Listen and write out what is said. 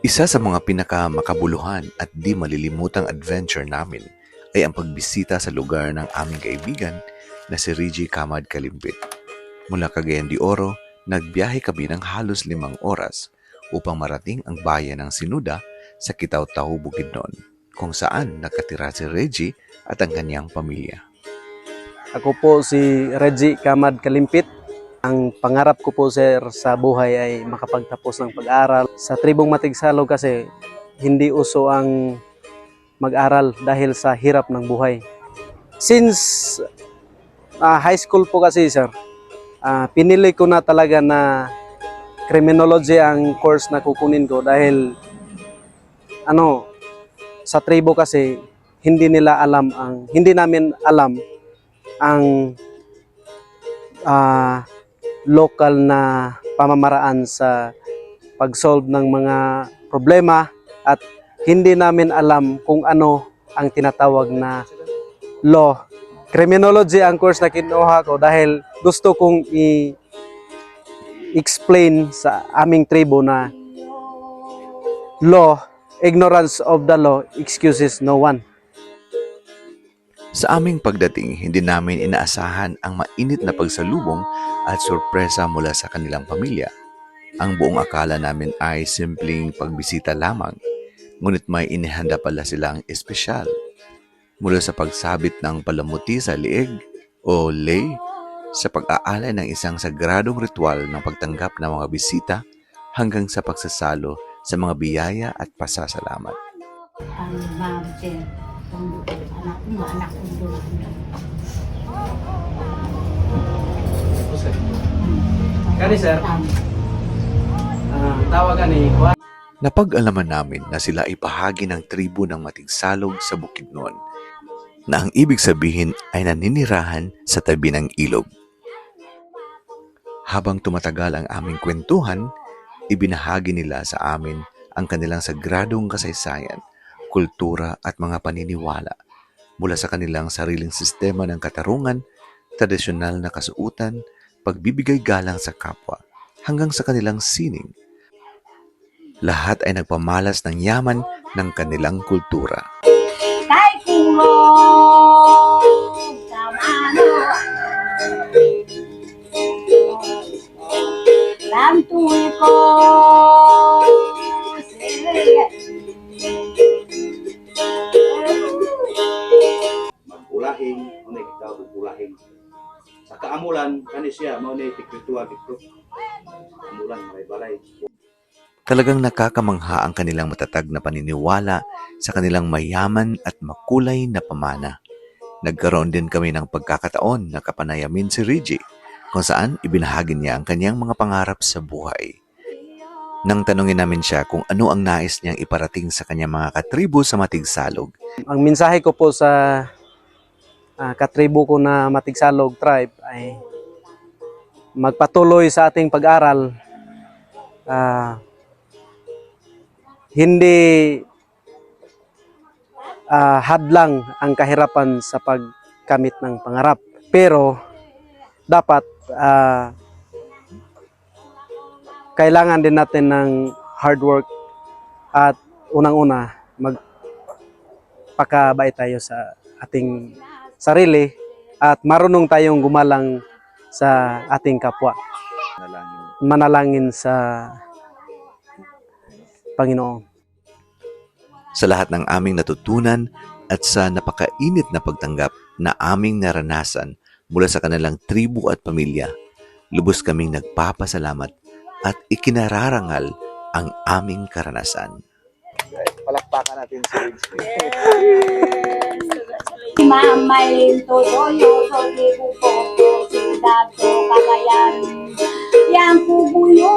Isa sa mga pinakamakabuluhan at di malilimutang adventure namin ay ang pagbisita sa lugar ng aming kaibigan na si Reggie Kamad Kalimpit. Mula Cagayan de Oro, nagbiyahe kami ng halos limang oras upang marating ang bayan ng Sinuda sa Kitaw-Taw, Bukidnon, kung saan nakatira si Reggie at ang kanyang pamilya. Ako po si Reggie Kamad Kalimpit. Ang pangarap ko po sir sa buhay ay makapagtapos ng pag-aral. Sa tribong Matigsalog kasi hindi uso ang mag-aral dahil sa hirap ng buhay. Since ah, high school po kasi sir, ah, pinili ko na talaga na criminology ang course na kukunin ko dahil ano sa tribo kasi hindi nila alam ang hindi namin alam ang ah, local na pamamaraan sa pag-solve ng mga problema at hindi namin alam kung ano ang tinatawag na law. Criminology ang course na kinuha ko dahil gusto kong i- explain sa aming tribo na law, ignorance of the law excuses no one. Sa aming pagdating, hindi namin inaasahan ang mainit na pagsalubong at sorpresa mula sa kanilang pamilya. Ang buong akala namin ay simpleng pagbisita lamang, ngunit may inihanda pala silang espesyal. Mula sa pagsabit ng palamuti sa liig o lay, sa pag-aalay ng isang sagradong ritual ng pagtanggap ng mga bisita hanggang sa pagsasalo sa mga biyaya at pasasalamat. ang mabel kung anak anak ko doon Kani, sir? tawagan ni. Napag-alaman namin na sila ay bahagi ng tribo ng Matigsalog sa Bukidnon, na ang ibig sabihin ay naninirahan sa tabi ng ilog. Habang tumatagal ang aming kwentuhan, ibinahagi nila sa amin ang kanilang sagradong kasaysayan, kultura at mga paniniwala mula sa kanilang sariling sistema ng katarungan, tradisyonal na kasuutan, pagbibigay galang sa kapwa, hanggang sa kanilang sining. Lahat ay nagpamalas ng yaman ng kanilang kultura. kay kulong kamano Magulahing, unay kita gugulahing. Sa kaamulan, kani siya, mao ni tikrituwa dito. Amulan, may balay. Talagang nakakamangha ang kanilang matatag na paniniwala sa kanilang mayaman at makulay na pamana. Nagkaroon din kami ng pagkakataon na kapanayamin si Reggie kung saan ibinahagi niya ang kanyang mga pangarap sa buhay. Nang tanungin namin siya kung ano ang nais niyang iparating sa kanyang mga katribo sa Matigsalog, Ang mensahe ko po sa ah, katribo ko na Matigsalog tribe ay magpatuloy sa ating pag-aral. Ah, hindi ah, hadlang ang kahirapan sa pagkamit ng pangarap. Pero dapat ah, kailangan din natin ng hard work at unang-una magpakabait tayo sa ating sarili at marunong tayong gumalang sa ating kapwa. Nalangin. Manalangin sa Panginoon. sa lahat ng aming natutunan at sa napakainit na pagtanggap na aming naranasan mula sa kanilang tribu at pamilya, lubos kaming nagpapasalamat at ikinararangal ang aming karanasan. Palakpakan natin si Ridge. Mamay totoyo Sogi buko Sudad so kakayan Yang kubuyo